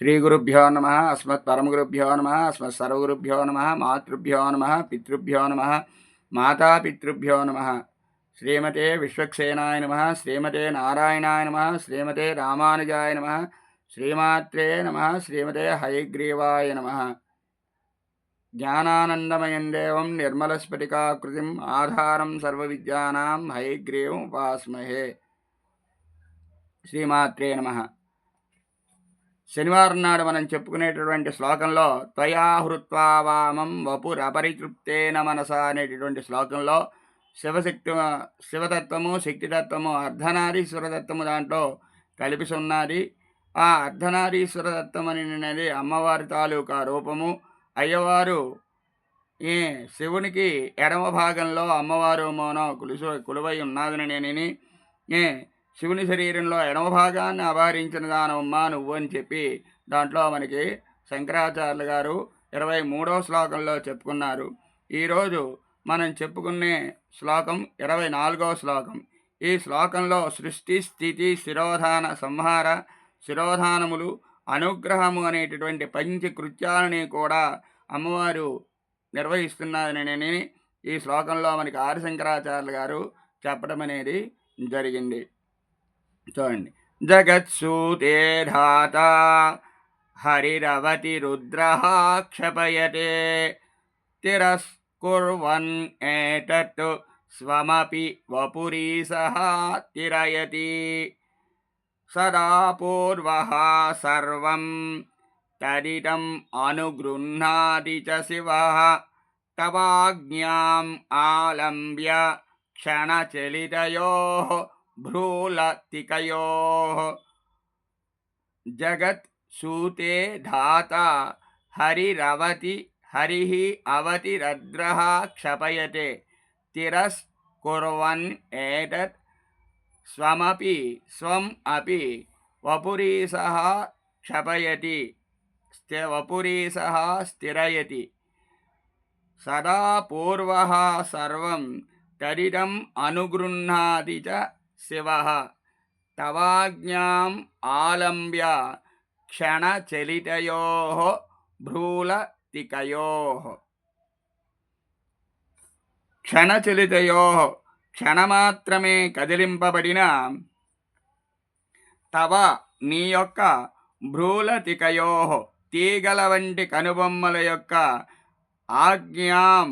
శ్రీగురుభ్యో నమ అస్మత్ పరమగురుభ్యో నమ అస్మత్ సర్వగురుభ్యో నమ మాతృభ్యో నమ పితృభ్యో నమ మాతాపితృభ్యో నమ శ్రీమతే విశ్వక్సేనాయ నమ శ్రీమతే నారాయణాయ నమ శ్రీమతే రామానుజాయ నమ శ్రీమాత్రే నమ శ్రీమతే హయగ్రీవాయ నమ జ్ఞానానందమయం దేవం నిర్మలస్ఫటికాకృతిం ఆధారం సర్వవిద్యానాం హయగ్రీవం ఉపాస్మహే శ్రీమాత్రే నమ శనివారం నాడు మనం చెప్పుకునేటటువంటి శ్లోకంలో త్వయాహృత్వావామం వపురపరితృప్తేన మనస అనేటటువంటి శ్లోకంలో శివశక్తి శివతత్వము శక్తితత్వము అర్ధనారీశ్వరతత్వము దాంట్లో కలిపి ఉన్నది ఆ అర్ధనారీశ్వరతత్వం అనేది అమ్మవారి తాలూకా రూపము. అయ్యవారు ఈ శివునికి ఎడమ భాగంలో అమ్మవారు మోనో కులుసు కులువై ఉన్నదని నేనని శివుని శరీరంలో ఎడమ భాగాన్ని అపహరించిన దానమ్మా నువ్వు అని చెప్పి దాంట్లో మనకి శంకరాచార్యులు గారు ఇరవై మూడవ శ్లోకంలో చెప్పుకున్నారు. ఈరోజు మనం చెప్పుకునే శ్లోకం ఇరవై నాలుగవ శ్లోకం. ఈ శ్లోకంలో సృష్టి స్థితి శిరోధాన సంహార శిరోధానములు అనుగ్రహము అనేటటువంటి పంచకృత్యాలని కూడా అమ్మవారు నిర్వహిస్తున్నారని ఈ శ్లోకంలో మనకి ఆరు శంకరాచార్యులు గారు చెప్పడం అనేది జరిగింది. చూడండి. జగత్సూతే ధాత హరిరవతి రుద్ర క్షపయతే తిరస్కుర్వన్ ఏతత్ స్వమపి వపురీ వపురీస తిరయతి. సదా పూర్వ సర్వం తదితం అనుగృహ్ణాతి చ శివ తవాజ్ఞాం ఆలంబ్య క్షణచలితయో భ్రూలతికయో జగత్ సూతే ధాత హరిరవతి హరి అవతి రద్ర క్షపయతే తిరస్కుర్వన్ ఏతత్ స్వమపి స్వం అపి వపురీసः క్షపయతి స్థి వపురీసः స్థిరయతి సదా పూర్వः సర్వం తదిదం అనుగృహ్ణాతి చ శివः తవాజ్ఞాం ఆలంబ్య క్షణచలితయోः భ్రూలతికయో. క్షణచలితయో క్షణమాత్రమే కదిలింపబడిన తవ నీ యొక్క భ్రూలతికయో తీగల వంటి కనుబొమ్మల యొక్క ఆజ్ఞాం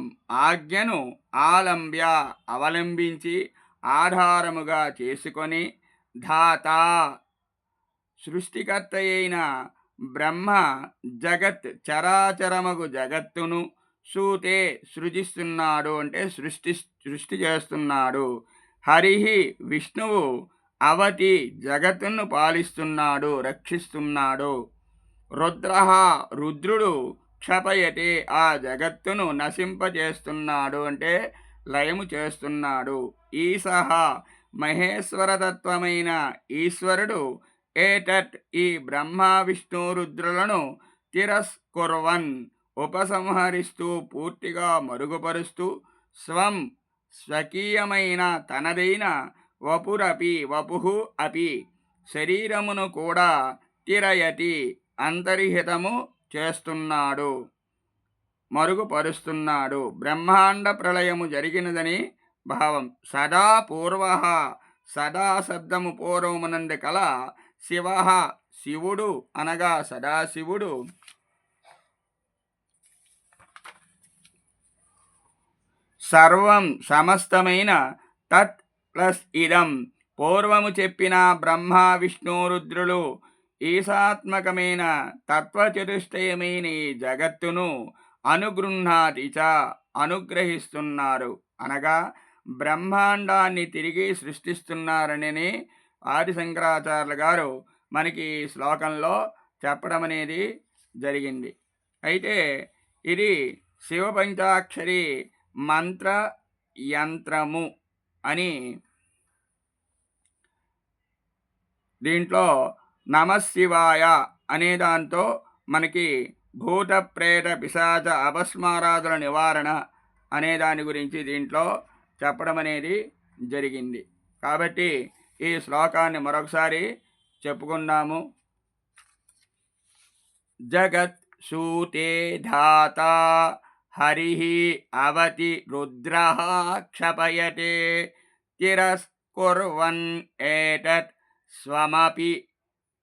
ఆజ్ఞను ఆలంబ్య అవలంబించి ఆధారముగా చేసుకొని ధాత సృష్టికర్త అయిన బ్రహ్మ జగత్ చరాచరమగు జగత్తును సూతే సృజిస్తున్నాడు అంటే సృష్టి సృష్టి చేస్తున్నాడు. హరిహి విష్ణువు అవతి జగత్తును పాలిస్తున్నాడు రక్షిస్తున్నాడు. రుద్ర రుద్రుడు క్షపయతే ఆ జగత్తును నశింపజేస్తున్నాడు అంటే లయము చేస్తున్నాడు. ఈ సహా మహేశ్వరతత్వమైన ఈశ్వరుడు ఏటట్ ఈ బ్రహ్మ విష్ణు రుద్రులను తిరస్కుర్వన్ ఉపసంహరిస్తూ పూర్తిగా మరుగుపరుస్తూ స్వం స్వకీయమైన తనదైన వపురపి వపుహు అపి శరీరమును కూడా తిరయతి అంతర్హితము చేస్తున్నాడు. మరుగుపరుస్తున్నాడు. బ్రహ్మాండ ప్రళయము జరిగినదని భావం. సదా పూర్వ సదా శబ్దము పూర్వమునందు కల శివ శివుడు అనగా సదాశివుడు సర్వం సమస్తమైన తత్ ప్లస్ ఇదం. పూర్వము చెప్పిన బ్రహ్మ విష్ణు రుద్రులు ఈశాత్మకమైన తత్వచతుష్టయమైన ఈ జగత్తును అనుగృహ్ణాతి చ అనుగ్రహిస్తున్నారు. అనగా బ్రహ్మాండాన్ని తిరిగి సృష్టిస్తున్నారని ఆది శంకరాచార్యులు గారు మనకి ఈ శ్లోకంలో చెప్పడం అనేది జరిగింది. అయితే ఇది శివ పంచాక్షరి మంత్ర యంత్రము అని దీంట్లో నమశివాయ అనే దాంతో మనకి భూత ప్రేత పిశాచ అపస్మారాదుల నివారణ అనే దాని గురించి దీంట్లో చెప్పడం అనేది జరిగింది. కాబట్టి ఈ శ్లోకాన్ని మరొకసారి చెప్పుకున్నాము జగత్ సూతే ధాత హరి అవతి రుద్ర క్షపయతే తిరస్కుర్వన్ ఏతత్ స్వమపి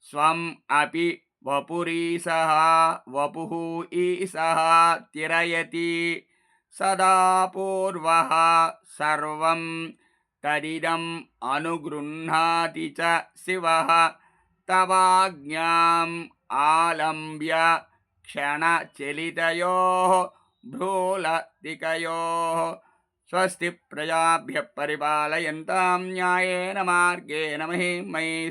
స్వం అపి वपुरीसः वपुः ईसः तिरयति सदा पूर्वः सर्वं तदिदम् अनुगृह्णाति च शिवः तवाज्ञाम् आलम्ब्य क्षणचलितयोः भ्रूलतिकयोः स्वस्ति प्रजाभ्यः परिपालयन्तां न्यायेन मार्गेण महीं